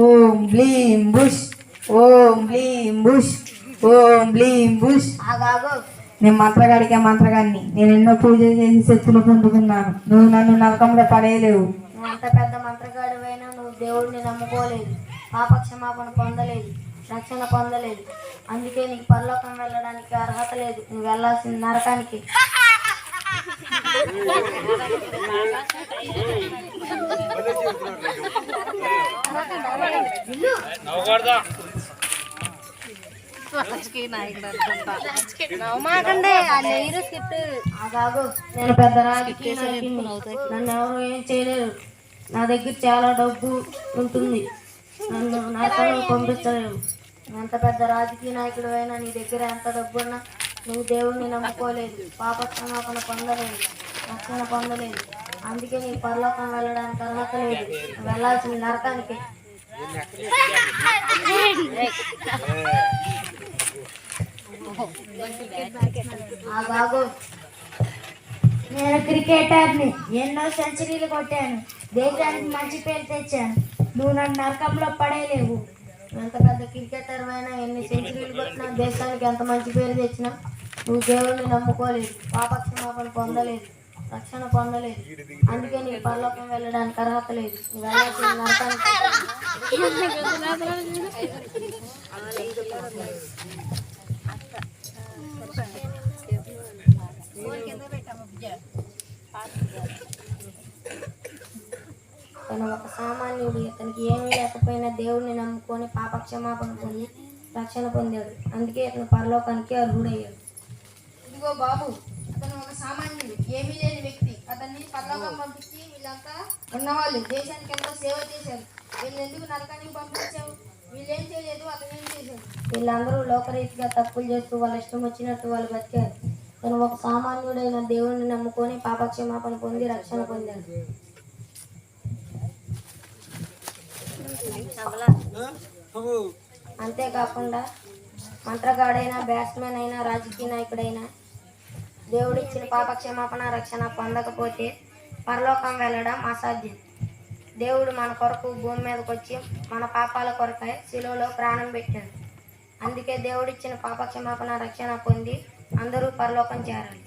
ఓం బ్లీం బుష్ ఓం బ్లీం బుష్ ఓం బ్లీం బుష్. నేను మంత్రగాడికే మంత్రగాడిని. నేను ఎన్నో పూజలు చేసి శక్తులు పొందుకున్నాను. నువ్వు నన్ను నరకంలో పడేయలేవు. నువ్వు అంత పెద్ద మంత్రగాడివైనా నువ్వు దేవుడిని నమ్ముకోలేదు. పాప క్షమాపణ పొందలేదు. రక్షణ పొందలేదు. అందుకే నీకు పరలోకం వెళ్ళడానికి అర్హత లేదు. నువ్వు వెళ్ళాల్సిన నరకానికి. నేను పెద్ద రాజకీయ నాయకుడిని. నన్ను ఎవరు ఏం చేయలేరు. నా దగ్గర చాలా డబ్బు ఉంటుంది. నన్ను పంపించలేవు నువ్వు ఎంత పెద్ద రాజకీయ నాయకుడు అయినా నీ దగ్గర ఎంత డబ్బు ఉన్నా నువ్వు దేవుణ్ణి నమ్ముకోలేదు. పాప క్షమాపణ పొందలేదు. రక్షణ పొందలేదు. అందుకే నీ పరలోకం వెళ్ళడానికి అర్హత లేదు. వెళ్ళాల్సిన నరకానికి. నేను క్రికెటర్ని ఎన్నో సెంచరీలు కొట్టాను. దేశానికి మంచి పేరు తెచ్చాను. నువ్వు నన్ను నరకంలో పడేయలేవు. ఎంత పెద్ద క్రికెటర్ అయినా ఎన్ని సెంచరీలు కొట్టినా దేశానికి ఎంత మంచి పేరు తెచ్చినా నువ్వు దేవుణ్ణి నమ్ముకోలేదు. పాపక్షమాపణ పొందలేదు. రక్షణ పొందలేదు. అందుకే నీకు పరలోకం వెళ్ళడానికి అర్హత లేదు. తను ఒక సామాన్యుడు ఇతనికి ఏమీ లేకపోయినా దేవుడిని నమ్ముకొని పాపక్షమాపణ పొంది రక్షణ పొందాడు. అందుకే ఇతను పరలోకానికి అర్హుడయ్యాడు. ఇదిగో బాబు సామాన్యుడు ఏమీ లేని వ్యక్తి. అతన్ని పరలోకం పంపించి వీళ్ళంతా ఉన్నవాళ్ళు దేశానికి ఎంతో సేవ చేశారు. వీళ్ళు ఎందుకు నరకానికి పంపించావు? వీళ్ళేం చేయలేదు అతను ఏం చేశారు వీళ్ళందరూ లోకరీతిగా తప్పులు చేస్తూ వాళ్ళ ఇష్టం వచ్చినట్టు వాళ్ళు బతికారు. తను ఒక సామాన్యుడైన దేవుణ్ణి నమ్ముకొని పాపక్షమాపణ పొంది రక్షణ పొందాడు. అంతేకాకుండా మంత్రగాడైనా బ్యాట్స్మెన్ అయినా రాజకీయ నాయకుడైనా దేవుడిచ్చిన పాపక్షమాపణ రక్షణ పొందకపోతే పరలోకం వెళ్ళడం అసాధ్యం. దేవుడు మన కొరకు భూమి మీదకి వచ్చి మన పాపాల కొరకై శిలువలో ప్రాణం పెట్టాడు. అందుకే దేవుడిచ్చిన పాపక్షమాపణ రక్షణ పొంది అందరూ పరలోకం చేరాలి.